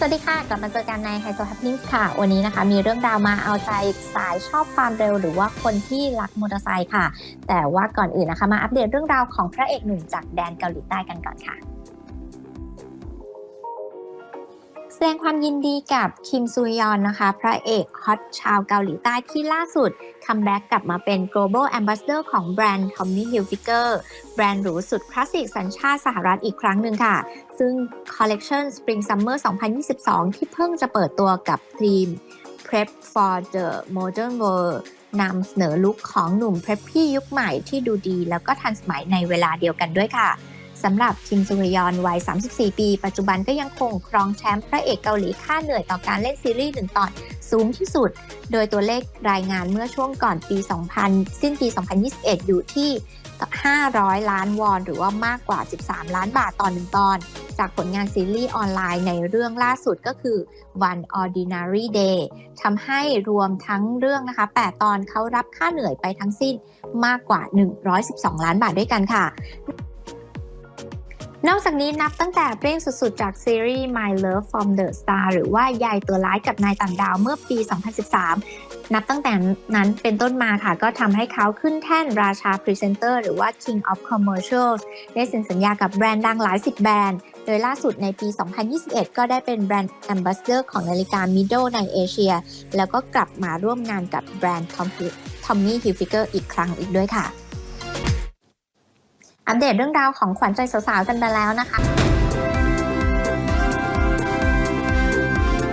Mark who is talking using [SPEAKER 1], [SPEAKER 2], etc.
[SPEAKER 1] สวัสดีค่ะ กลับมาเจอกันใน h i s o Happenings ค่ะ วันนี้นะคะมีเรื่องราวมาเอาใจสายชอบความเร็ว หรือว่าคนที่รักมอเตอร์ไซค์ค่ะ แต่ว่าก่อนอื่นนะคะมาอัปเดตเรื่องราวของพระเอกหนุ่มจากแดนเกาหลีใต้กันก่อนค่ะ แสดงความยินดีกับคิมซูยอนนะคะพระเอกฮอตชาวเกาหลีใต้ที่ล่าสุดคัมแบ็กกลับมาเป็น global ambassador ของแบรนด์ Tommy Hilfiger แบรนด์หรูสุดคลาสสิกสัญชาติสหรัฐอีกครั้งหนึ่งค่ะ ซึ่ง Collection Spring Summer 2022 ที่เพิ่งจะเปิดตัวกับทีม Prep for the Modern World นำเสนอลุคของหนุ่ม Preppy ยุคใหม่ที่ดูดีแล้วก็ทันสมัยในเวลาเดียวกันด้วยค่ะ สำหรับคิมซูฮยอนวัย 34 ปี ปัจจุบันก็ยังคงครองแชมป์พระเอกเกาหลีค่าเหนื่อยต่อการเล่นซีรีส์หนึ่งตอนสูงที่สุด โดยตัวเลขรายงานเมื่อช่วงก่อนปี 2000 สิ้นปี 2021 อยู่ที่ 500 ล้านวอน หรือว่ามากกว่า 13 ล้านบาทต่อหนึ่งตอน จากผลงานซีรีส์ออนไลน์ในเรื่องล่าสุดก็คือ One Ordinary Day ทำให้รวมทั้งเรื่องนะคะ 8 ตอนเขารับค่าเหนื่อยไปทั้งสิ้นมากกว่า 112 ล้านบาทด้วยกันค่ะ นอกจากนี้นับตั้งแต่เปรี้ยงสุดๆ จากซีรีส์ My Love from the Star หรือว่ายายตัวร้ายกับนายต่างดาวเมื่อปี 2013 นับตั้งแต่นั้นเป็นต้นมาค่ะ ก็ทำให้เขาขึ้นแท่นราชาพรีเซนเตอร์หรือว่า King of Commercials ได้เซ็นสัญญากับแบรนด์ดังหลายสิบแบรนด์ โดยล่าสุดในปี 2021 ก็ได้เป็นแบรนด์ Ambassador ของนาฬิกา Mido ในเอเชีย แล้วก็กลับมาร่วมงานกับแบรนด์ Tommy Hilfiger อีกครั้งอีกด้วยค่ะ อัปเดตเรื่องราวของขวัญใจสาวๆกันไปแล้วนะคะ